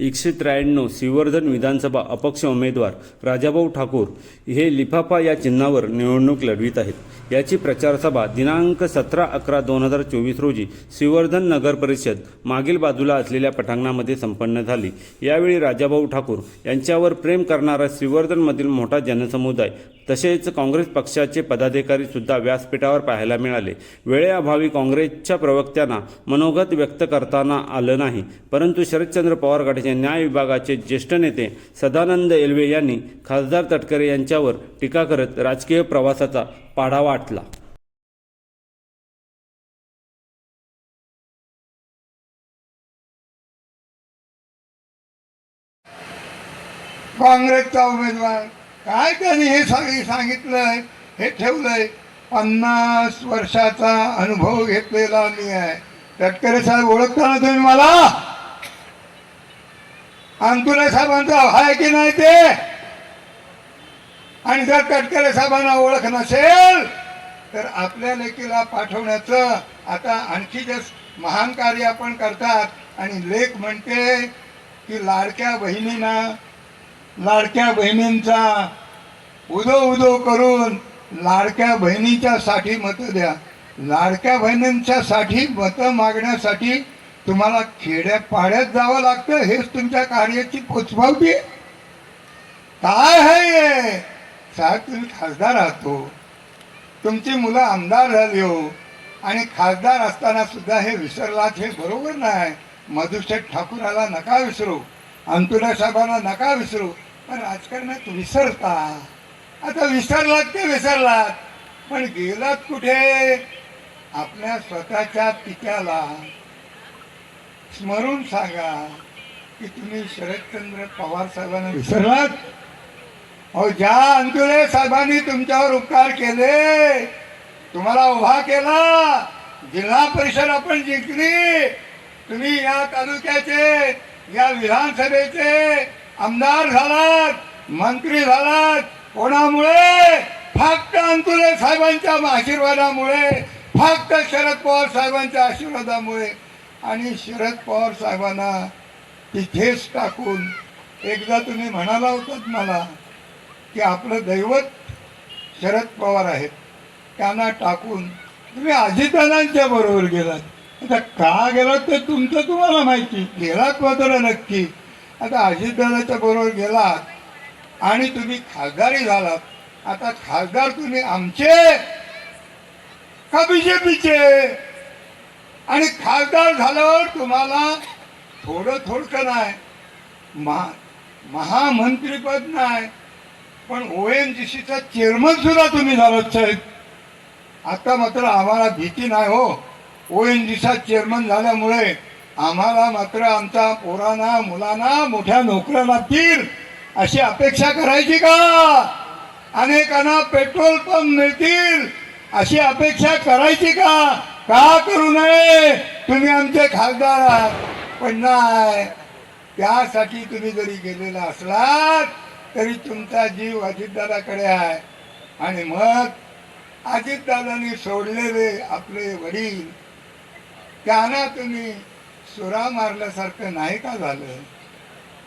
एकशे त्र्याण्णव श्रीवर्धन विधानसभा अपक्ष उमेदवार राजाभाऊ ठाकूर हे लिफाफा या चिन्हावर निवडणूक लढवित आहेत. याची प्रचारसभा दिनांक सतरा अकरा दोन हजार चोवीस रोजी श्रीवर्धन नगर परिषद मागील बाजूला असलेल्या पटांगणामध्ये संपन्न झाली. यावेळी राजाभाऊ ठाकूर यांच्यावर प्रेम करणारा श्रीवर्धनमधील मोठा जनसमुदाय तसेच काँग्रेस पक्षाचे पदाधिकारी सुद्धा व्यासपीठावर पाहायला मिळाले. वेळेअभावी काँग्रेसच्या प्रवक्त्यांना मनोगत व्यक्त करताना आलं नाही परंतु शरदचंद्र पवार गटाचे न्याय विभागाचे ज्येष्ठ नेते सदानंद एल्वे यांनी खासदार तटकरे यांच्यावर टीका करत राजकीय प्रवासाचा पाढा वाटला काँग्रेसचा उमेदवार काय त्यांनी हे सगळे सांगितलंय हे ठेवलंय? पन्नास वर्षाचा अनुभव घेतलेला मी आहे. तटकरे साहेब ओळखता ना तुम्ही मला? अंकुरे साहेबांचा आहे की नाही ते? आणि जर तटकरे साहेबांना ओळख नसेल तर आपल्या लेकीला पाठवण्याचं आता आणखी जे महान कार्य आपण करतात आणि लेख म्हणते की लाडक्या बहिणींना लाडक्या बहिणींचा उदो उदो करून लाडक्या बहिणीच्या साठी मत द्या. लाडक्या बहिणींच्या साठी मतं मागण्यासाठी तुम्हाला खेड्यापाड्यात जावं लागतं हेच तुमच्या कार्याची पोचपावती आहे? काय आहे साहेब तुम्ही खासदार राहतो तुमची मुलं आमदार झाली हो. आणि खासदार असताना सुद्धा हे विसरलात हे बरोबर नाही. मधुशेठ ठाकूराला नका विसरू. अंतुरा साहेबांना नका विसरू. पण राजकारणात विसरता. आता विसरलात ते विसरलात. पण गेलात कुठे? आपल्या स्वतःच्या पित्याला. स्मरून सांगा की तुम्ही शरदचंद्र पवार साहेबांना विसरलात. अहो ज्या अंतुले साहेबांनी तुमच्यावर उपकार केले तुम्हाला उभा केला जिल्हा परिषद आपण जिंकली. तुम्ही या तालुक्याचे या विधानसभेचे आमदार झालात मंत्री झालात. कोणामुळे? फक्त अंतुले साहेबांच्या आशीर्वादामुळे फक्त शरद पवार साहेबांच्या आशीर्वादामुळे. आणि शरद पवार साहेबांना तिथेच टाकून एकदा तुम्ही म्हणाला होतात मला की आपलं दैवत शरद पवार आहेत. त्यांना टाकून तुम्ही अजितदादांच्या बरोबर गेलात. आता का गेलात ते तुमचं तुम्हाला माहिती. गेलात मात्र नक्की. आता अजितदादाच्या बरोबर गेलात आणि तुम्ही खासदारी झालात. आता खासदार तुम्ही आमचे का बीजेपीचे? आणि खासदार झाल्यावर तुम्हाला थोडं थोडकं नाही महा महामंत्रीपद नाही पण ओ एन जी सीचा चेअरमन सुद्धा तुम्ही झालात साहेब. आता मात्र आम्हाला भीती नाही हो. ओ एन जीचा चेअरमन झाल्यामुळे आम्हाला मात्र आमच्या पोरांना मुलांना मोठ्या नोकऱ्या लागतील अशी अपेक्षा करायची का? अनेकांना पेट्रोल पंप मिळतील अशी अपेक्षा करायची का? का करू नये? तुम्ही आमचे खासदार आहात. पण नाही. त्यासाठी तुम्ही जरी गेलेला असलात तरी तुमचा जीव अजितदादाकडे आहे. आणि मग अजितदादांनी सोडलेले आपले वडील त्यांना तुम्ही सुरा मारल्यासारखं नाही का झालं?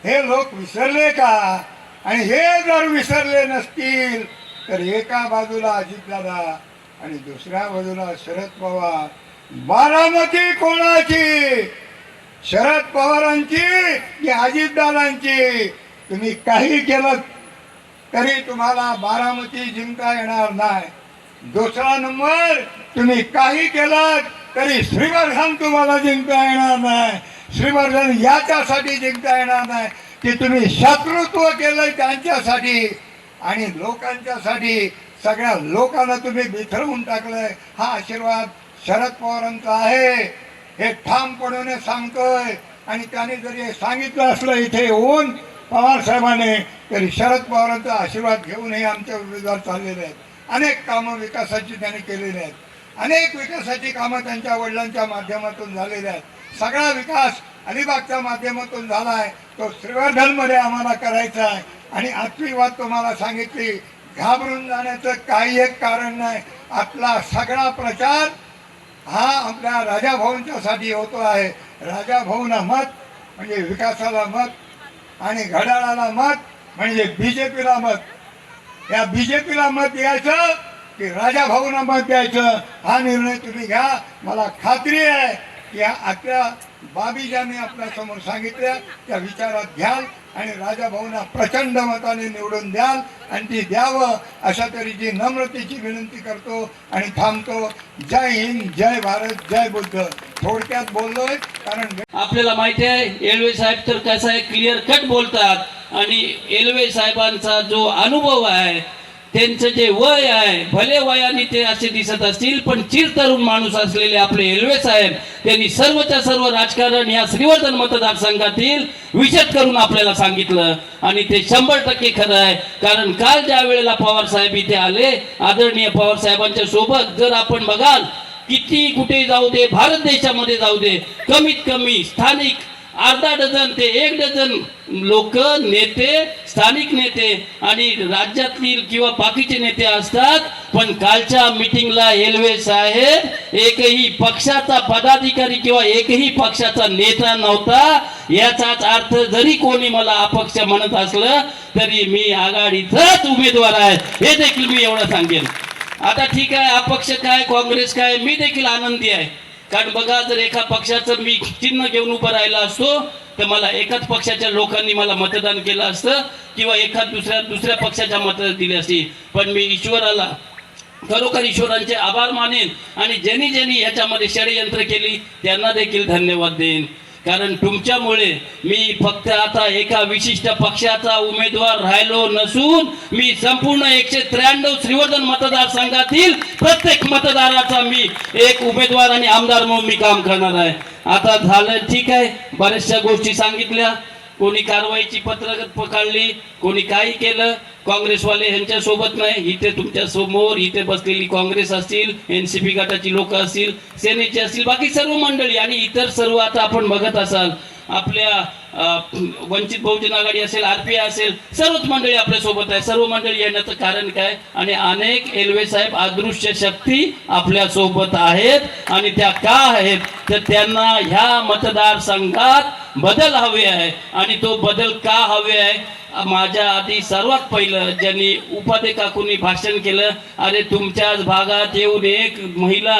हे लोक विसरले का? आणि हे जर विसरले नसतील तर एका बाजूला अजितदादा आणि दुसऱ्या बाजूला शरद पवार. बारामती कोणाची? शरद पवारांची की अजितदादांची? तुम्ही काही केलं तरी तुम्हाला बारामती जिंकता येणार नाही. दुसरा नंबर तुम्ही काही केलं तरी श्रीवर्धन तुम्हाला जिंकता येणार नाही. श्रीवर्धन याच्यासाठी जिंकता येणार नाही की तुम्ही शत्रुत्व केलं त्यांच्यासाठी आणि लोकांच्यासाठी सगळ्या लोकांना तुम्ही बिथरवून टाकलंय. हा आशीर्वाद शरद पवारांचा आहे. हे ठामपणे सांगतोय? आणि त्याने जरी हे सांगितलं असलं इथे येऊन पवार साहेबांनी तरी शरद पवारांचा आशीर्वाद घेऊनही आमचे उमेदवार चाललेले आहेत. अनेक कामं विकासाची त्यांनी केलेली आहेत. अनेक विकासाची कामं त्यांच्या वडिलांच्या माध्यमातून झालेली आहेत. सगळा विकास अलिबागच्या माध्यमातून झाला आहे तो श्रीवर्धनमध्ये आम्हाला करायचा आहे. आणि आजची वाद तुम्हाला सांगितली. घाबरून जाण्याचं काही एक कारण नाही. आपला सगळा प्रचार हा आपल्या राजाभाऊंच्यासाठी होतो आहे. राजाभाऊंना मत म्हणजे विकासाला मत आणि घड्याळाला मत म्हणजे बीजेपीला मत. या बीजेपीला मत द्यायचं की राजाभाऊंना मत द्यायचं. हा निर्णय तुम्ही घ्या. मला खात्री आहे की आपल्या बाबी ज्यांनी आपल्या सांगितल्या. त्या विचारात घ्याल. आणि राजा भाऊना प्रचंड मताने निवडून द्याल आणि ती द्यावं अशा तऱ्हेची नम्रतेची विनंती करतो आणि थांबतो. जय हिंद जय भारत जय बुद्ध. थोडक्यात बोललोय कारण आपल्याला माहिती आहे एलवे साहेब तर कसं आहे क्लिअर कट बोलतात. आणि एलवे साहेबांचा जो अनुभव आहे त्यांचं जे वय आहे भले वयाने ते असे दिसत असतील पण चिरतरुण माणूस असलेले आपले एलवे साहेब त्यांनी सर्वच्या सर्व राजकारण या श्रीवर्धन मतदारसंघातील विशद करून आपल्याला सांगितलं. आणि ते शंभर टक्के खरं आहे. कारण काल ज्या वेळेला पवार साहेब इथे आले आदरणीय पवार साहेबांच्या सोबत जर आपण बघाल किती कुठे जाऊ दे भारत देशामध्ये जाऊ दे कमीत कमी स्थानिक अर्धा डझन ते एक डझन लोक नेते स्थानिक नेते आणि राज्यातील किंवा बाकीचे नेते असतात. पण कालच्या मिटिंगला एलवे साहेब एकही पक्षाचा पदाधिकारी किंवा एकही पक्षाचा नेता नव्हता. याचाच अर्थ जरी कोणी मला अपक्ष म्हणत असलं तरी मी आघाडीचाच उमेदवार आहे. हे देखील मी एवढं सांगेन. आता ठीक आहे अपक्ष काय काँग्रेस काय मी देखील आनंदी आहे. कारण बघा जर एका पक्षाचं मी चिन्ह घेऊन उभं राहिला असतो तर मला एकाच पक्षाच्या लोकांनी मला मतदान केलं असतं किंवा एखाद दुसऱ्या दुसऱ्या पक्षाच्या मतदान दिली असते. पण मी ईश्वराला खरोखर ईश्वरांचे आभार मानेन आणि ज्यांनी ज्यांनी ह्याच्यामध्ये षडयंत्र केली त्यांना देखील धन्यवाद देईन. कारण तुमच्यामुळे मी फक्त आता एका विशिष्ट पक्षाचा उमेदवार राहिलो नसून मी संपूर्ण एकशे त्र्याण्णव श्रीवर्धन मतदारसंघातील प्रत्येक मतदाराचा मी एक उमेदवार आणि आमदार म्हणून मी काम करणार आहे. आता झालं ठीक आहे. बऱ्याचशा गोष्टी सांगितल्या. कोणी कारवाईची पत्रक पकडली कोणी काही केलं काँग्रेसवाले ह्यांच्या सोबत नाही इथे तुमच्यासमोर इथे बसलेली काँग्रेस असतील एन सी पी गटाची लोक असतील सेनेचे असतील बाकी सर्व मंडळी आणि इतर सर्व आता आपण बघत असाल आपल्या वंचित बहुजन आघाडी असेल आर पी आय असेल सर्वच मंडळी आपल्यासोबत आहे सर्व मंडळी येण्याचं कारण काय? आणि अनेक एलवे साहेब अदृश्य शक्ती आपल्यासोबत आहेत आणि त्या का आहेत? तर त्यांना ह्या मतदारसंघात बदल हवे आहे. आणि तो बदल का हवे आहे? माझ्या आधी सर्वात पहिलं ज्यांनी उपाध्ये काकूंनी भाषण केलं अरे तुमच्याच भागात येऊन एक महिला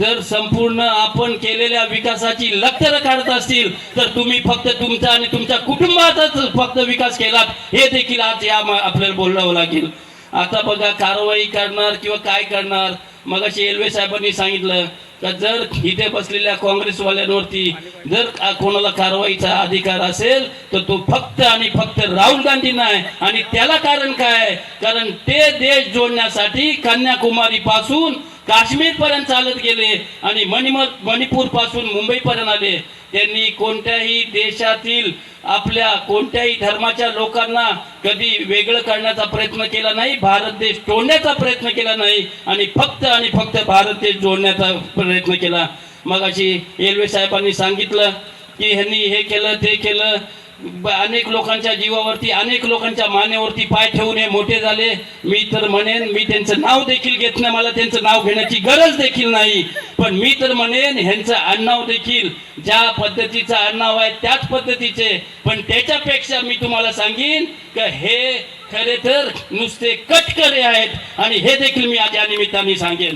जर संपूर्ण आपण केलेल्या विकासाची लक्षणं काढत असतील तर तुम्ही फक्त तुमचा आणि तुमच्या कुटुंबाचाच फक्त विकास केलात. हे देखील आज या आपल्याला बोलावं लागेल. आता बघा कारवाई करणार किंवा काय करणार? मग अशी साहेबांनी सांगितलं का जर इथे बसलेल्या काँग्रेसवाल्यांवरती जर कोणाला कारवाईचा अधिकार असेल तर तो फक्त आणि फक्त राहुल गांधी नाही आणि त्याला कारण काय कारण ते देश जोडण्यासाठी कन्याकुमारी पासून काश्मीर पर्यंत चालत गेले आणि मणिमर मणिपूरपासून मुंबई पर्यंत आले. त्यांनी कोणत्याही देशातील आपल्या कोणत्याही धर्माच्या लोकांना कधी वेगळं करण्याचा प्रयत्न केला नाही भारत देश तोडण्याचा प्रयत्न केला नाही आणि फक्त आणि फक्त भारत देश जोडण्याचा प्रयत्न केला. मग अशी रेल्वे साहेबांनी सांगितलं की ह्यांनी हे केलं ते केलं अनेक लोकांच्या जीवावरती अनेक लोकांच्या मानेवरती पाय ठेवून हे मोठे झाले. मी तर म्हणेन मी त्यांचं नाव देखील घेत नाही मला त्यांचं नाव घेण्याची गरज देखील नाही. पण मी तर म्हणेन ह्यांचं आडनाव देखील ज्या पद्धतीचं आडनाव आहे त्याच पद्धतीचे. पण त्याच्यापेक्षा मी तुम्हाला सांगेन का हे खरे तर नुसते कटकरे आहेत. आणि हे देखील मी आज या निमित्ताने सांगेन.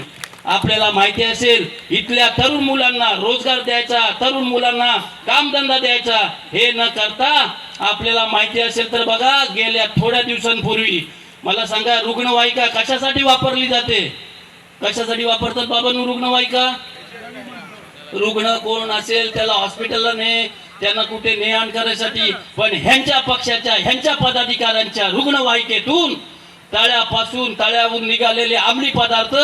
आपल्याला माहिती असेल इथल्या तरुण मुलांना रोजगार द्यायचा तरुण मुलांना कामधंदा द्यायचा हे न करता आपल्याला माहिती असेल तर बघा गेल्या थोड्या दिवसांपूर्वी. मला सांगा रुग्णवाहिका कशासाठी वापरली जाते? कशासाठी वापरतात बाबांनो रुग्णवाहिका? रुग्ण कोण असेल त्याला हॉस्पिटलला ने त्यांना कुठे ने आण करायसाठी. पण ह्यांच्या पक्षाच्या ह्यांच्या पदाधिकाऱ्यांच्या रुग्णवाहिकेतून तळ्यापासून तळ्याहून निघालेले अंमली पदार्थ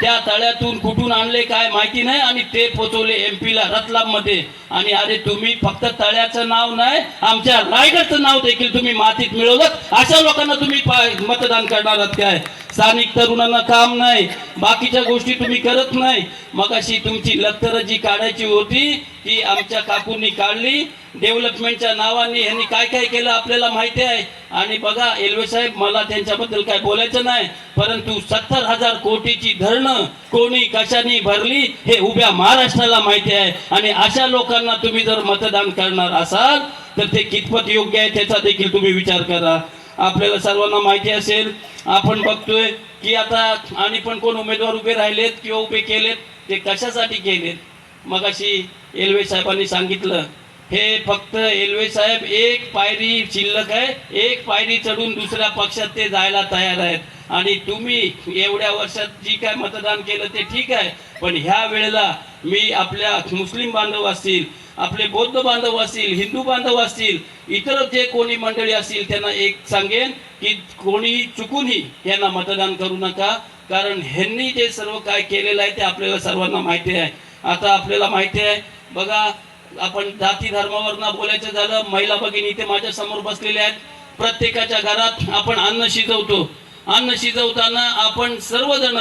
त्या तळ्यातून कुठून आणले काय माहिती नाही. आणि ते पोचवले एम पीला रतलाममध्ये. आणि अरे तुम्ही फक्त तळ्याचं नाव नाही आमच्या रायगडचं नाव देखील तुम्ही मातीत मिळवलं अशा लोकांना तुम्ही मतदान करणार आहात काय? स्थानिक तरुणांना काम नाही बाकीच्या गोष्टी तुम्ही करत नाही. मग अशी तुमची लत्तर जी काढायची होती ती आमच्या काकूंनी काढली. डेव्हलपमेंटच्या नावाने यांनी काय काय केलं आपल्याला माहिती आहे. आणि बघा एल्वे साहेब मला त्यांच्याबद्दल काय बोलायचं नाही परंतु सत्तर हजार कोटीची धरणं कोणी कशाने भरली हे उभ्या महाराष्ट्राला माहिती आहे. आणि अशा लोकांना तुम्ही जर मतदान करणार असाल तर ते कितपत योग्य आहे त्याचा देखील तुम्ही विचार करा. आपल्याला सर्वांना माहिती असेल आपण बघतोय की आता आणि पण कोण उमेदवार उभे राहिलेत किंवा उभे केलेत ते कशासाठी केलेत? मग अशी एलवे साहेबांनी सांगितलं हे फक्त एलवे साहेब एक पायरी शिल्लक आहे. एक पायरी चढून दुसऱ्या पक्षात ते जायला तयार आहेत. आणि तुम्ही एवढ्या वर्षात जी काय मतदान केलं ते ठीक आहे. पण ह्या वेळेला मी आपल्या मुस्लिम बांधव असतील आपले बौद्ध बांधव असतील हिंदू बांधव असतील इतर जे कोणी मंडळी असतील त्यांना एक सांगेन की कोणी चुकूनही यांना मतदान करू नका. कारण ह्यांनी जे सर्व काय केलेलं आहे ते आपल्याला सर्वांना माहिती आहे. आता आपल्याला माहिती आहे बघा आपण जाती धर्मावरनं बोलायचं झालं महिला भगिनी इथे माझ्यासमोर बसलेल्या आहेत. प्रत्येकाच्या घरात आपण अन्न शिजवतो. अन्न शिजवताना आपण सर्वजण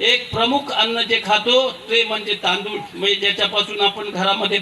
एक प्रमुख अन्न जे खातो ते म्हणजे तांदूळ. म्हणजे ज्याच्यापासून आपण घरामध्ये